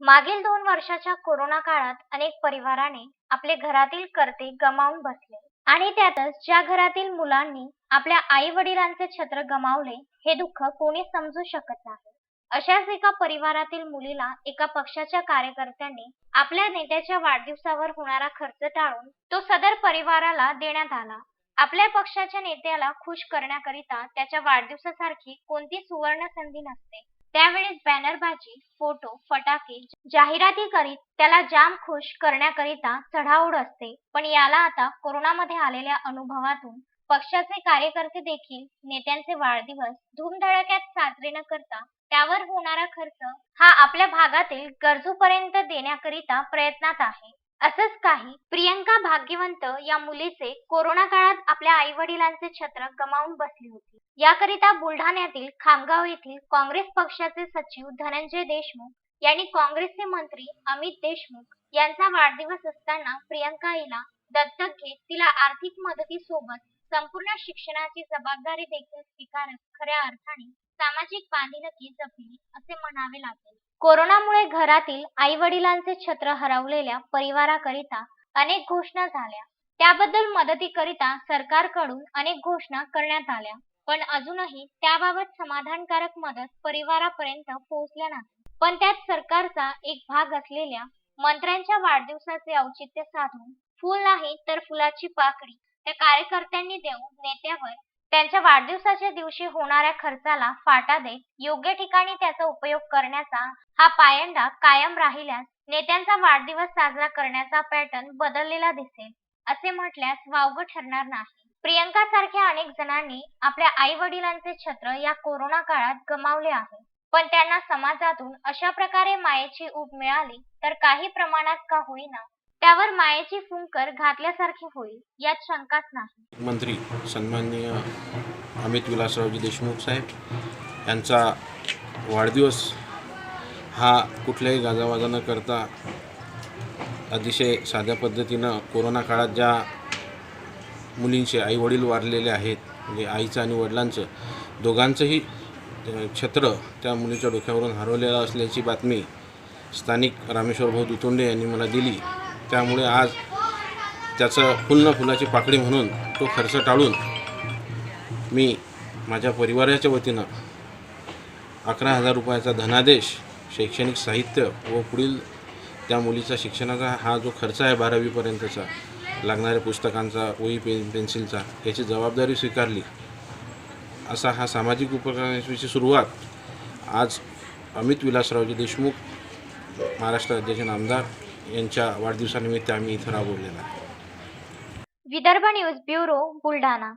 मागील दोन वर्षाच्या कोरोना काळात अनेक परिवाराने आपले घरातील कर्ते गमावून बसले. आणि त्यातच ज्या घरातील मुलांनी आपल्या आई वडिलांचे छत्र गमावले हे दुःख कोणी समजू शकत नाही. अशाच एका परिवारातील मुलीला एका पक्षाच्या कार्यकर्त्यांनी आपल्या नेत्याच्या वाढदिवसावर होणारा खर्च टाळून तो सदर परिवाराला देण्यात आला. आपल्या पक्षाच्या नेत्याला खुश करण्याकरिता त्याच्या वाढदिवसासारखी कोणती सुवर्ण संधी नसते. त्यावेळेस बॅनरबाजी फोटो फटाके जाहिराती करीत त्याला जाम खुश करण्याकरिता चढाओढ असते. पण याला आता कोरोनामध्ये आलेल्या अनुभवातून पक्षाचे कार्यकर्ते देखील नेत्यांचे वाढदिवस धूमधडाक्यात साजरे न करता त्यावर होणारा खर्च हा आपल्या भागातील गरजूपर्यंत देण्याकरिता प्रयत्नात आहे. असंच काही प्रियंका भाग्यवंत या मुलीचे कोरोना काळात आपल्या आई वडिलांचे छत्र गमावून बसली होती. याकरिता बुलढाण्यातील खामगाव येथील काँग्रेस पक्षाचे सचिव धनंजय देशमुख यांनी काँग्रेसचे मंत्री अमित देशमुख यांचा वाढदिवस असताना प्रियंका हिला दत्तक घेत तिला आर्थिक मदतीसोबत संपूर्ण शिक्षणाची जबाबदारी देखील स्वीकारत खऱ्या अर्थाने सामाजिक बांधिलकी जपली असे म्हणावे लागेल. कोरोनामुळे घरातील आई वडिलांचे छत्र हरवलेल्या परिवाराकरिता अनेक घोषणा झाल्या. त्याबद्दल मदतीकरिता सरकारकडून अनेक घोषणा करण्यात आल्या पण अजूनही त्याबाबत समाधानकारक मदत परिवारापर्यंत पोहोचल्या नाही पण त्यात सरकारचा एक भाग असलेल्या मंत्र्यांच्या वाढदिवसाचे औचित्य साधून फुल नाही तर फुलाची पाकळी त्या कार्यकर्त्यांनी देऊन नेत्यावर त्यांच्या वाढदिवसाच्या दिवशी होणाऱ्या खर्चाला फाटा देत योग्य ठिकाणी त्याचा उपयोग करण्याचा हा पायंडा कायम राहिल्यास नेत्यांचा वाढदिवस साजरा करण्याचा पॅटर्न बदललेला दिसेल असे म्हटल्यास वावगं ठरणार नाही. प्रियंका सारख्या अनेक जणांनी आपल्या आई वडिलांचे छत्र या कोरोना काळात गमावले आहे. पण त्यांना समाजातून अशा प्रकारे मायेची ऊब मिळाली तर काही प्रमाणात का होईना त्यावर मायेची फुंकर घातल्यासारखे होईल यात शंकाच नाही. मंत्री सन्माननीय अमित विलासरावजी देशमुख साहेब यांचा वाढदिवस हा कुठल्याही गाजावाजा न करता अतिशय साध्या पद्धतीनं कोरोना काळात ज्या मुलींचे आई वडील वारलेले आहेत म्हणजे आईचं आणि वडिलांचं दोघांचंही छत्र त्या मुलीच्या डोक्यावरून हरवलेलं असल्याची बातमी स्थानिक रामेश्वर भाऊ दुतोंडे यांनी मला दिली. त्यामुळे आज त्याचं फुल फुलाची पाकळी म्हणून तो खर्च टाळून मी माझ्या परिवाराच्या वतीनं अकरा हजार रुपयाचा धनादेश शैक्षणिक साहित्य व पुढील त्या मुलीचा शिक्षणाचा हा जो खर्च आहे बारावीपर्यंतचा लागणाऱ्या पुस्तकांचा वही पेन पेन्सिलचा याची जबाबदारी स्वीकारली. असा हा सामाजिक उपक्रमाची सुरुवात आज अमित विलासरावजी देशमुख महाराष्ट्र राज्याचे नामदार यांच्या वाढदिवसानिमित्त आम्ही इथं राबवलेला आहे. Vidarbha news bureau Buldhana.